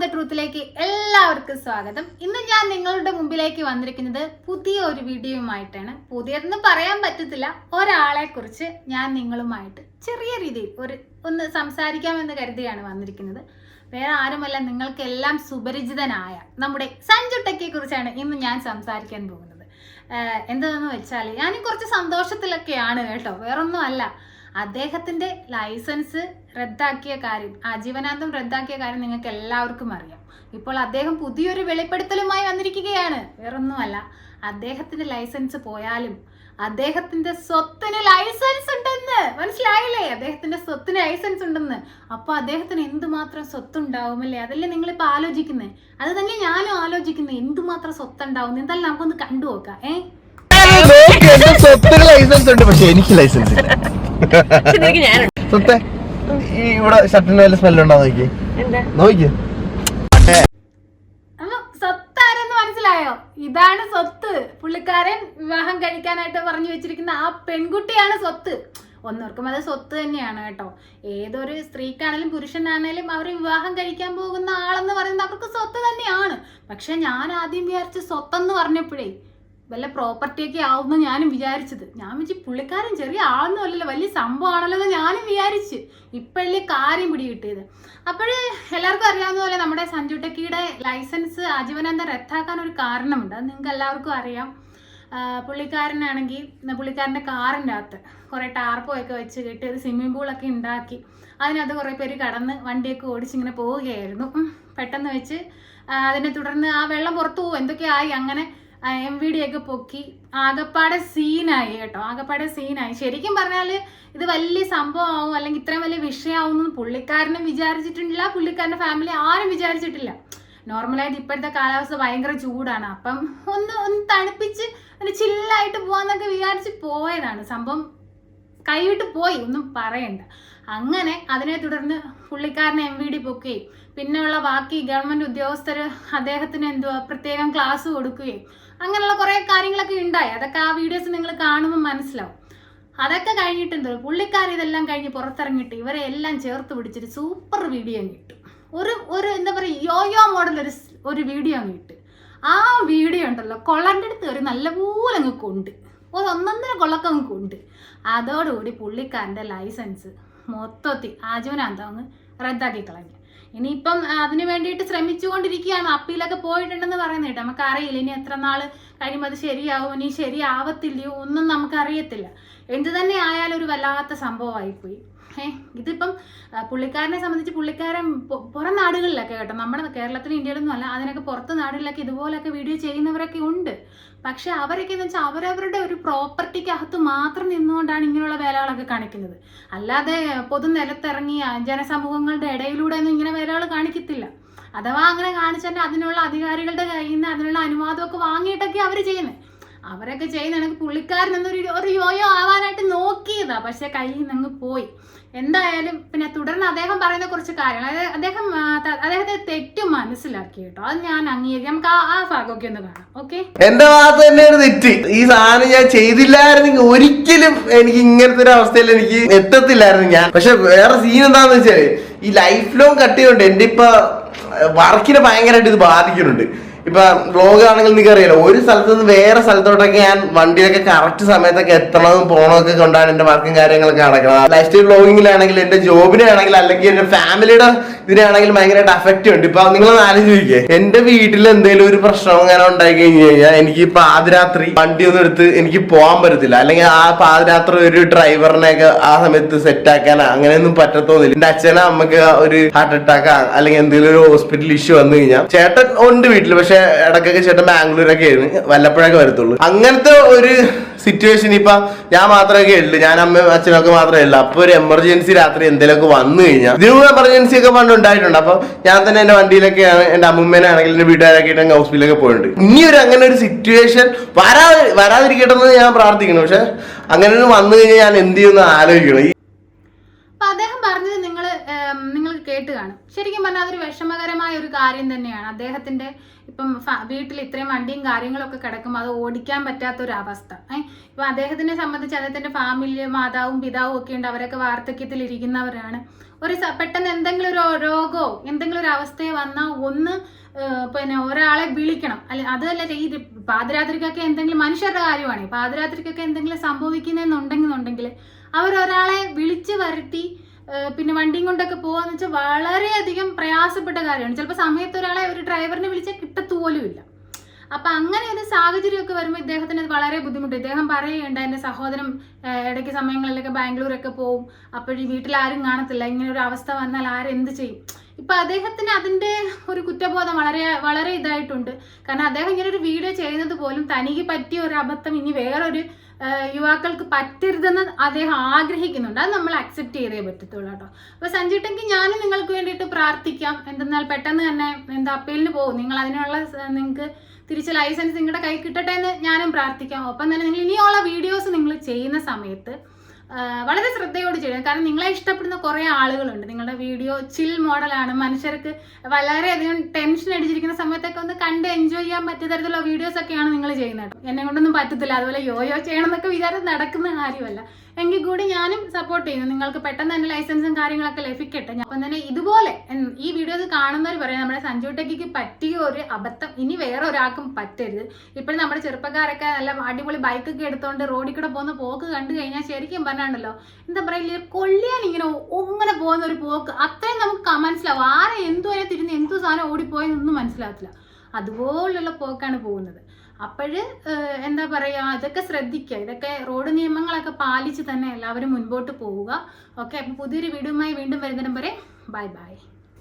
The ട്രൂത്തിലേക്ക് എല്ലാവർക്കും സ്വാഗതം. ഇന്ന് ഞാൻ നിങ്ങളുടെ മുമ്പിലേക്ക് വന്നിരിക്കുന്നത് പുതിയ ഒരു വീഡിയോയുമായിട്ടാണ്. പുതിയതെന്ന് പറയാൻ പറ്റത്തില്ല. ഒരാളെ കുറിച്ച് ഞാൻ നിങ്ങളുമായിട്ട് ചെറിയ രീതിയിൽ ഒരു ഒന്ന് സംസാരിക്കാമെന്ന് കരുതിയാണ് വന്നിരിക്കുന്നത്. വേറെ ആരുമല്ല നിങ്ങൾക്കെല്ലാം സുപരിചിതനായ നമ്മുടെ സഞ്ജു കുറിച്ചാണ് ഇന്ന് ഞാൻ സംസാരിക്കാൻ പോകുന്നത്. എന്താണെന്ന് വെച്ചാൽ ഞാൻ കുറച്ച് സന്തോഷത്തിലൊക്കെയാണ് കേട്ടോ. വേറൊന്നും അല്ല അദ്ദേഹത്തിന്റെ ലൈസൻസ് റദ്ദാക്കിയ കാര്യം ആജീവനാന്തം റദ്ദാക്കിയ കാര്യം നിങ്ങൾക്ക് എല്ലാവർക്കും അറിയാം. ഇപ്പോൾ അദ്ദേഹം പുതിയൊരു വെളിപ്പെടുത്തലുമായി വന്നിരിക്കുകയാണ്. വേറൊന്നുമല്ല അദ്ദേഹത്തിന്റെ ലൈസൻസ് പോയാലും അദ്ദേഹത്തിന്റെ സ്വത്തിന് ലൈസൻസ് ഉണ്ടെന്ന് മനസ്സിലായില്ലേ? അദ്ദേഹത്തിന്റെ സ്വത്തിന് ലൈസൻസ് ഉണ്ടെന്ന്. അപ്പൊ അദ്ദേഹത്തിന് എന്തുമാത്രം സ്വത്തുണ്ടാവുമല്ലേ? അതല്ലേ നിങ്ങൾ ഇപ്പൊ ആലോചിക്കുന്നത് അത് തന്നെ ഞാനും ആലോചിക്കുന്നത് എന്തുമാത്രം സ്വത്തുണ്ടാവും എന്തായാലും നമുക്കൊന്ന് കണ്ടു നോക്കാം ഏ സ്വത്തിന് ലൈസൻസ് ഉണ്ട് പക്ഷെ എനിക്ക് ലൈസൻസ് ഇല്ല. ഈ ഇവിടെ ഷർട്ടിന് വല്ല സ്മെല്ല് ഉണ്ടോ നോക്കി? നോക്കി. മനസ്സിലായോ? ഇതാണ് സ്വത്ത്. പുള്ളിക്കാരൻ വിവാഹം കഴിക്കാനായിട്ട് പറഞ്ഞു വെച്ചിരിക്കുന്ന ആ പെൺകുട്ടിയാണ് സ്വത്ത്. ഒന്നോർക്കും അത് സ്വത്ത് തന്നെയാണ് കേട്ടോ. ഏതൊരു സ്ത്രീക്കാണേലും പുരുഷനാണേലും അവർ വിവാഹം കഴിക്കാൻ പോകുന്ന ആളെന്ന് പറയുന്നത് അവർക്ക് സ്വത്ത് തന്നെയാണ്. പക്ഷെ ഞാൻ ആദ്യം വിചാരിച്ച് സ്വത്തെന്ന് പറഞ്ഞപ്പോഴേ വല്ല പ്രോപ്പർട്ടി ഒക്കെ ആവുമെന്ന് ഞാനും വിചാരിച്ചത്. ഞാൻ വെച്ച് പുള്ളിക്കാരൻ ചെറിയ ആളൊന്നും അല്ലല്ലോ വലിയ സംഭവമാണല്ലോ എന്ന് ഞാനും വിചാരിച്ച്. ഇപ്പോഴല്ലേ കാര്യം പിടി കിട്ടിയത് അപ്പോഴേ എല്ലാവർക്കും അറിയാവുന്ന പോലെ നമ്മുടെ സഞ്ജു ടെക്കിയുടെ ലൈസൻസ് ആജീവനാന്തം റദ്ദാക്കാൻ ഒരു കാരണമുണ്ട്. അത് നിങ്ങൾക്ക് എല്ലാവർക്കും അറിയാം. പുള്ളിക്കാരനാണെങ്കിൽ പുള്ളിക്കാരന്റെ കാറിന്റെ അകത്ത് കുറേ ടാർപ്പോയൊക്കെ വെച്ച് കെട്ടി ഒരു സ്വിമ്മിംഗ് പൂളൊക്കെ ഉണ്ടാക്കി. അതിനകത്ത് കുറേ പേര് കടന്ന് വണ്ടിയൊക്കെ ഓടിച്ചിങ്ങനെ പോവുകയായിരുന്നു. പെട്ടെന്ന് വെച്ച് അതിനെ തുടർന്ന് ആ വെള്ളം പുറത്തു പോകും എന്തൊക്കെയായി അങ്ങനെ എം വി ഡി ഒക്കെ പൊക്കി ആകപ്പാടെ സീനായി കേട്ടോ ആകപ്പാടെ സീനായി. ശരിക്കും പറഞ്ഞാൽ ഇത് വലിയ സംഭവമാവും അല്ലെങ്കിൽ ഇത്രയും വലിയ വിഷയമാവും എന്ന് പുള്ളിക്കാരനും വിചാരിച്ചിട്ടില്ല പുള്ളിക്കാരന്റെ ഫാമിലി ആരും വിചാരിച്ചിട്ടില്ല. നോർമലായിട്ട് ഇപ്പോഴത്തെ കാലാവസ്ഥ ഭയങ്കര ചൂടാണ്. അപ്പം ഒന്ന് ഒന്ന് തണുപ്പിച്ച് ഒന്ന് ചില്ലായിട്ട് പോവാന്നൊക്കെ വിചാരിച്ച് പോയതാണ്. സംഭവം കൈവിട്ട് പോയി ഒന്നും പറയണ്ട. അങ്ങനെ അതിനെ തുടർന്ന് പുള്ളിക്കാരനെ എം വി ഡി പൊക്കുകയും പിന്നെയുള്ള ബാക്കി ഗവൺമെന്റ് ഉദ്യോഗസ്ഥർ അദ്ദേഹത്തിന് എന്തുവാ പ്രത്യേകം ക്ലാസ് കൊടുക്കുകയും അങ്ങനെയുള്ള കുറേ കാര്യങ്ങളൊക്കെ ഉണ്ടായി. അതൊക്കെ ആ വീഡിയോസ് നിങ്ങൾ കാണുമ്പോൾ മനസ്സിലാവും. അതൊക്കെ കഴിഞ്ഞിട്ട് എന്തോ പുള്ളിക്കാർ ഇതെല്ലാം കഴിഞ്ഞ് പുറത്തിറങ്ങിയിട്ട് ഇവരെ എല്ലാം ചേർത്ത് പിടിച്ചിട്ട് സൂപ്പർ വീഡിയോ കിട്ടും ഒരു ഒരു എന്താ പറയുക യോയോ മോഡൽ ഒരു ഒരു വീഡിയോ അങ്ങ് ഇട്ട്. ആ വീഡിയോ ഉണ്ടല്ലോ കൊള്ളന്റെ അടുത്ത് ഒരു നല്ലപോലെ അങ്ങ് കൊണ്ട്. ഒരു ഒന്നൊന്നര കൊള്ളക്കം കൊണ്ട് അതോടുകൂടി പുള്ളിക്കാരന്റെ ലൈസൻസ് മൊത്തത്തിൽ ആജീവനാന്തം അങ്ങ് റദ്ദാക്കി കളഞ്ഞു. ഇനിയിപ്പം അതിന് വേണ്ടിയിട്ട് ശ്രമിച്ചുകൊണ്ടിരിക്കുകയാണ്. അപ്പീലൊക്കെ പോയിട്ടുണ്ടെന്ന് പറയുന്നത് നമുക്കറിയില്ല. ഇനി എത്ര നാൾ കഴിയുമ്പോൾ അത് ശരിയാവും? ഇനി ശരിയാവത്തില്ലയോ? ഒന്നും നമുക്കറിയത്തില്ല. എന്ത് തന്നെ ആയാലും ഒരു വല്ലാത്ത സംഭവമായിപ്പോയി. ഏ ഇതിപ്പം പുള്ളിക്കാരനെ സംബന്ധിച്ച് പുള്ളിക്കാരൻ പുറം നാടുകളിലൊക്കെ കേട്ടോ നമ്മുടെ കേരളത്തിലും ഇന്ത്യയിലൊന്നും അല്ല അതിനൊക്കെ പുറത്ത് നാടുകളിലൊക്കെ ഇതുപോലൊക്കെ വീഡിയോ ചെയ്യുന്നവരൊക്കെ ഉണ്ട്. പക്ഷെ അവരൊക്കെ എന്ന് വെച്ചാൽ അവരവരുടെ ഒരു പ്രോപ്പർട്ടിക്കകത്ത് മാത്രം നിന്നുകൊണ്ടാണ് ഇങ്ങനെയുള്ള വേലകളൊക്കെ കാണിക്കുന്നത്. അല്ലാതെ പൊതു നിലത്തിറങ്ങിയ ജനസമൂഹങ്ങളുടെ ഇടയിലൂടെ ഒന്നും ഇങ്ങനെ വേലകൾ കാണിക്കത്തില്ല. അഥവാ അങ്ങനെ കാണിച്ചാൽ അതിനുള്ള അധികാരികളുടെ കയ്യിൽ നിന്ന് അതിനുള്ള അനുവാദമൊക്കെ വാങ്ങിയിട്ടൊക്കെ അവർ ചെയ്യുന്നത് അവരൊക്കെ ചെയ്യുന്ന എനിക്ക് പുള്ളിക്കാരൻ എന്നൊരു ഒരു യോയോ ആവാനായിട്ട് നോക്കിയതാ പക്ഷെ കയ്യിൽ നിന്ന് പോയി. എന്തായാലും പിന്നെ തുടർന്ന് അദ്ദേഹം പറയുന്ന കുറച്ച് കാര്യങ്ങൾ അതായത് അദ്ദേഹം അദ്ദേഹത്തെ തെറ്റ് മനസ്സിലാക്കി കേട്ടോ. അത് ഞാൻ അംഗീകരിക്കാം. നമുക്ക് ആ ഭാഗമൊക്കെ ഒന്ന് കാണാം. ഓക്കെ? എന്റെ ഭാഗത്ത് തന്നെ ഒരു തെറ്റ്. ഈ സാധനം ഞാൻ ചെയ്തില്ലായിരുന്നെങ്കിൽ ഒരിക്കലും എനിക്ക് ഇങ്ങനത്തെ ഒരു അവസ്ഥയിൽ എനിക്ക് എത്തത്തില്ലായിരുന്നു ഞാൻ. പക്ഷെ വേറെ സീൻ എന്താന്ന് വെച്ചാൽ ഈ ലൈഫ് ലോങ് കട്ട് ചെയ്യുന്നുണ്ട് എന്റെ ഇപ്പൊ വർക്കിനെ ഭയങ്കരമായിട്ട് ഇത് ബാധിക്കുന്നുണ്ട്. ഇപ്പൊ വ്ളോഗ് ആണെങ്കിൽ നിങ്ങൾക്ക് അറിയാലോ ഒരു സ്ഥലത്ത് നിന്ന് വേറെ സ്ഥലത്തോട്ടൊക്കെ ഞാൻ വണ്ടിയിലൊക്കെ കറക്റ്റ് സമയത്തൊക്കെ എത്തണതും പോണതൊക്കെ കൊണ്ടാണ് എന്റെ വർക്കും കാര്യങ്ങളൊക്കെ നടക്കുന്നത് ലൈഫ് സ്റ്റൈൽ വ്ളോഗിങ്ങിലാണെങ്കിൽ എന്റെ ജോബിനാണെങ്കിൽ അല്ലെങ്കിൽ എന്റെ ഫാമിലിയുടെ ഇതിനാണെങ്കിൽ ഭയങ്കരമായിട്ട് അഫക്റ്റ് ഉണ്ട്. ഇപ്പൊ നിങ്ങൾ ആലോചിക്കേ എന്റെ വീട്ടിൽ എന്തെങ്കിലും ഒരു പ്രശ്നം അങ്ങനെ ഉണ്ടായി കഴിഞ്ഞു കഴിഞ്ഞാൽ എനിക്ക് പാതിരാത്രി വണ്ടി ഒന്നും എടുത്ത് എനിക്ക് പോകാൻ പറ്റത്തില്ല. അല്ലെങ്കിൽ ആ പാതിരാത്രി ഒരു ഡ്രൈവറിനെയൊക്കെ ആ സമയത്ത് സെറ്റ് ആക്കാനോ അങ്ങനെയൊന്നും പറ്റത്തോന്നില്ല എന്റെ അച്ഛനെ അമ്മയ്ക്ക് ഒരു ഹാർട്ട് അറ്റാക്ക് അല്ലെങ്കിൽ എന്തെങ്കിലും ഒരു ഹോസ്പിറ്റൽ ഇഷ്യൂ വന്നു കഴിഞ്ഞാൽ ചേട്ടൻ ഉണ്ട് വീട്ടിൽ പക്ഷെ ഇടയ്ക്കൊക്കെ ചേട്ടൻ ബാംഗ്ലൂരൊക്കെ ആയിരുന്നു. വല്ലപ്പോഴൊക്കെ വരത്തുള്ളൂ. അങ്ങനത്തെ ഒരു സിറ്റുവേഷൻ ഇപ്പൊ ഞാൻ മാത്രമൊക്കെ ഉള്ളു. ഞാൻ അമ്മയും അച്ഛനൊക്കെ മാത്രമേ ഉള്ളൂ. അപ്പൊ ഒരു എമർജൻസി രാത്രി എന്തെങ്കിലുമൊക്കെ വന്നു കഴിഞ്ഞാൽ ഇതിനും എമർജൻസി ഒക്കെ പണ്ട് ഉണ്ടായിട്ടുണ്ട്. അപ്പൊ ഞാൻ തന്നെ എന്റെ വണ്ടിയിലൊക്കെയാണ് എന്റെ അമ്മൂമ്മേനാണെങ്കിൽ എന്റെ വീട്ടുകാരൊക്കെ ആയിട്ട് ഹോസ്പിറ്റലൊക്കെ പോയിട്ടുണ്ട്. ഇനി ഒരു അങ്ങനെ ഒരു സിറ്റുവേഷൻ വരാ വരാതിരിക്കട്ടെ എന്ന് ഞാൻ പ്രാർത്ഥിക്കുന്നു. പക്ഷെ അങ്ങനെ വന്നു കഴിഞ്ഞാൽ ഞാൻ എന്ത് ചെയ്യുമെന്ന് ആലോചിക്കണം ഈ അപ്പൊ അദ്ദേഹം പറഞ്ഞത് നിങ്ങൾ നിങ്ങൾ കേട്ട് കാണും. ശരിക്കും പറഞ്ഞാൽ അതൊരു വിഷമകരമായ ഒരു കാര്യം തന്നെയാണ്. അദ്ദേഹത്തിന്റെ ഇപ്പം വീട്ടിൽ ഇത്രയും വണ്ടിയും കാര്യങ്ങളൊക്കെ കിടക്കുമ്പോൾ അത് ഓടിക്കാൻ പറ്റാത്ത ഒരു അവസ്ഥ ഇപ്പൊ അദ്ദേഹത്തിനെ സംബന്ധിച്ച് അദ്ദേഹത്തിന്റെ ഫാമിലി മാതാവും പിതാവും ഒക്കെ ഉണ്ട്. അവരൊക്കെ വാർദ്ധക്യത്തിൽ ഇരിക്കുന്നവരാണ്. ഒരു പെട്ടെന്ന് എന്തെങ്കിലും ഒരു രോഗമോ എന്തെങ്കിലും ഒരു അവസ്ഥയോ വന്നാൽ ഒന്ന് പിന്നെ ഒരാളെ വിളിക്കണം. അല്ലെ അതല്ല ഈ പാതിരാത്രിക്കൊക്കെ എന്തെങ്കിലും മനുഷ്യരുടെ കാര്യമാണ്. പാതിരാത്രിക്കൊക്കെ എന്തെങ്കിലും സംഭവിക്കുന്നതെന്നുണ്ടെന്നുണ്ടെങ്കിൽ അവരൊരാളെ വിളിച്ചു വരുത്തി പിന്നെ വണ്ടിയും കൊണ്ടൊക്കെ പോവാന്ന് വെച്ചാൽ വളരെയധികം പ്രയാസപ്പെട്ട കാര്യമാണ്. ചിലപ്പോൾ സമയത്ത് ഒരാളെ ഒരു ഡ്രൈവറിനെ വിളിച്ചാൽ കിട്ടത്തുപോലുമില്ല അപ്പൊ അങ്ങനെ ഒരു സാഹചര്യമൊക്കെ വരുമ്പോൾ ഇദ്ദേഹത്തിന് അത് വളരെ ബുദ്ധിമുട്ട്. ഇദ്ദേഹം പറയുകയുണ്ട് എന്റെ സഹോദരൻ ഇടയ്ക്ക് സമയങ്ങളിലൊക്കെ ബാംഗ്ലൂരൊക്കെ പോവും. അപ്പോഴീ വീട്ടിൽ ആരും കാണത്തില്ല. ഇങ്ങനെ ഒരു അവസ്ഥ വന്നാൽ ആരെന്ത് ചെയ്യും? ഇപ്പൊ അദ്ദേഹത്തിന് അതിന്റെ ഒരു കുറ്റബോധം വളരെ വളരെ ഇതായിട്ടുണ്ട്. കാരണം അദ്ദേഹം ഇങ്ങനെ ഒരു വീഡിയോ ചെയ്യുന്നത് പോലും തനിക്ക് പറ്റിയ ഒരു അബദ്ധം ഇനി വേറൊരു യുവാക്കൾക്ക് പറ്റരുതെന്ന് അദ്ദേഹം ആഗ്രഹിക്കുന്നുണ്ട്. അത് നമ്മൾ അക്സെപ്റ്റ് ചെയ്തേ പറ്റത്തുള്ളൂ കേട്ടോ. അപ്പൊ സഞ്ജിട്ടെങ്കിൽ ഞാനും നിങ്ങൾക്ക് വേണ്ടിയിട്ട് പ്രാർത്ഥിക്കാം. എന്തെന്നാൽ പെട്ടെന്ന് തന്നെ എന്താ അപ്പീലിന് പോകും. നിങ്ങൾ അതിനുള്ള നിങ്ങൾക്ക് തിരിച്ച് ലൈസൻസ് നിങ്ങളുടെ കൈ കിട്ടട്ടെ എന്ന് ഞാനും പ്രാർത്ഥിക്കാം. ഒപ്പം തന്നെ നിങ്ങൾ ഇനിയുള്ള വീഡിയോസ് നിങ്ങൾ ചെയ്യുന്ന സമയത്ത് വളരെ ശ്രദ്ധയോട് ചെയ്യണം കാരണം നിങ്ങളെ ഇഷ്ടപ്പെടുന്ന കുറേ ആളുകളുണ്ട്. നിങ്ങളുടെ വീഡിയോ ചിൽ മോഡലാണ് മനുഷ്യർക്ക് വളരെയധികം ടെൻഷൻ അടിച്ചിരിക്കുന്ന സമയത്തൊക്കെ ഒന്ന് കണ്ട് എൻജോയ് ചെയ്യാൻ പറ്റിയ തരത്തിലുള്ള വീഡിയോസ് ഒക്കെയാണ് നിങ്ങൾ ചെയ്യുന്നത്. എന്നെ കൊണ്ടൊന്നും പറ്റത്തില്ല. അതുപോലെ യോയോ ചെയ്യണം എന്നൊക്കെ വിചാരം നടക്കുന്ന കാര്യമല്ല. എങ്കിൽ കൂടി ഞാനും സപ്പോർട്ട് ചെയ്യുന്നു. നിങ്ങൾക്ക് പെട്ടെന്ന് തന്നെ ലൈസൻസും കാര്യങ്ങളൊക്കെ ലഭിക്കട്ടെ. അപ്പൊ തന്നെ ഇതുപോലെ ഈ വീഡിയോസ് കാണുന്നവർ പറയാം നമ്മുടെ സഞ്ജു ടെക്കിക്ക് പറ്റിയ ഒരു അബദ്ധം. ഇനി വേറെ ഒരാൾക്കും പറ്റരുത്. ഇപ്പോഴും നമ്മുടെ ചെറുപ്പക്കാരൊക്കെ നല്ല അടിപൊളി ബൈക്കൊക്കെ എടുത്തോണ്ട് റോഡിൽ കൂടെ പോകുന്ന പോക്ക് കണ്ടു കഴിഞ്ഞാൽ ശരിക്കും പറഞ്ഞാണ്ടല്ലോ എന്താ പറയുക കൊള്ളിയാൻ ഇങ്ങനെ ഇങ്ങനെ പോകുന്ന ഒരു പോക്ക്. അത്രയും നമുക്ക് മനസ്സിലാവും ആരെ എന്തുവരെ തിരിഞ്ഞ് എന്തു സാധനം ഓടിപ്പോയെന്നൊന്നും മനസ്സിലാകത്തില്ല. അതുപോലുള്ള പോക്കാണ് പോകുന്നത്. അപ്പോഴ് എന്താ പറയുക ഇതൊക്കെ ശ്രദ്ധിക്കുക ഇതൊക്കെ റോഡ് നിയമങ്ങളൊക്കെ പാലിച്ച് തന്നെ എല്ലാവരും മുൻപോട്ട് പോവുക. ഓക്കെ അപ്പം പുതിയൊരു വീഡിയോയുമായി വീണ്ടും വരുന്നതിനും വരെ ബൈ ബൈ